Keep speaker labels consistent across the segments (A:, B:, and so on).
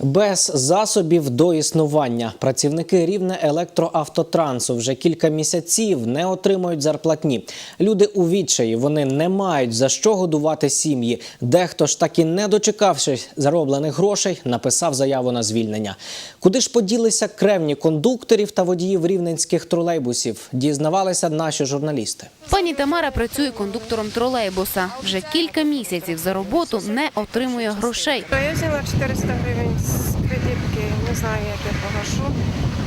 A: Без засобів до існування працівники рівне електроавтотрансу вже кілька місяців не отримують зарплатні. Люди у відчаї вони не мають за що годувати сім'ї. Дехто ж таки не дочекавшись зароблених грошей, написав заяву на звільнення. Куди ж поділися кревні кондукторів та водіїв рівненських тролейбусів? Дізнавалися наші журналісти.
B: Пані Тамара працює кондуктором тролейбуса. Вже кілька місяців за роботу не отримує грошей.
C: То я взяла 400 гривень з кредитки, не знаю, як я погашу.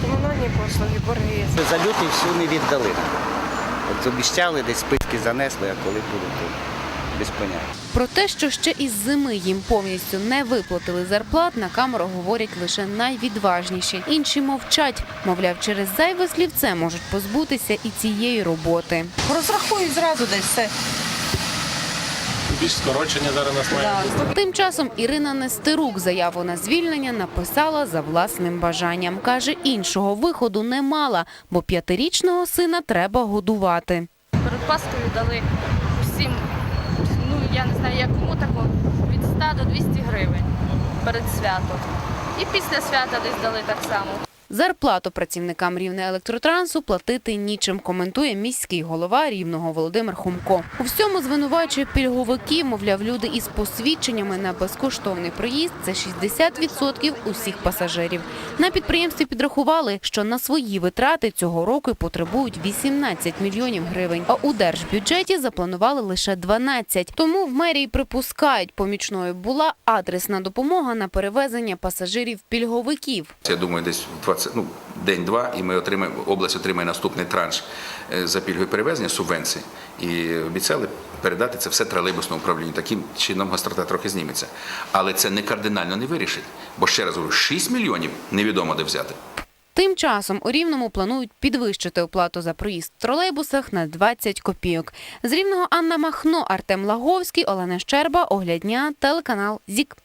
C: Комунальні послуги, борги.
D: За лютий всю не віддали. От обіцяли, десь списки занесли, а коли будуть, то без поняття.
B: Про те, що ще із зими їм повністю не виплатили зарплат, на камеру говорять лише найвідважніші. Інші мовчать. Мовляв, через зайве слівце можуть позбутися і цієї роботи.
E: Розрахують зразу десь все.
F: Більш скорочення зараз нас має бути.
B: Тим часом Ірина Нестерук заяву на звільнення написала за власним бажанням. Каже, іншого виходу не мала, бо п'ятирічного сина треба годувати.
G: перед Паскою дали усім, ну я не знаю, як кому тако, від 100 до 200 гривень перед святом. І після свята десь дали так само.
B: Зарплату працівникам рівне електротрансу платити нічим, коментує міський голова рівного Володимир Хумко. У всьому звинувачує пільговики, мовляв, люди із посвідченнями на безкоштовний проїзд це 60% усіх пасажирів. На підприємстві підрахували, що на свої витрати цього року потребують 18 мільйонів гривень. А у держбюджеті запланували лише 12. Тому в мерії припускають, помічною була адресна допомога на перевезення пасажирів пільговиків.
H: Я думаю, десь 20 це ну день-два, і ми отримаємо область отримає наступний транш е, за пільгові перевезення субвенції. І обіцяли передати це все тролейбусному управлінню. Таким чином гастрота трохи зніметься. Але це не кардинально не вирішить. Бо ще раз говорю, 6 мільйонів невідомо де взяти.
B: Тим часом у Рівному планують підвищити оплату за проїзд в тролейбусах на 20 копійок. З Рівного Анна Махно, Артем Лаговський, Олена Щерба, Оглядня, телеканал Зік.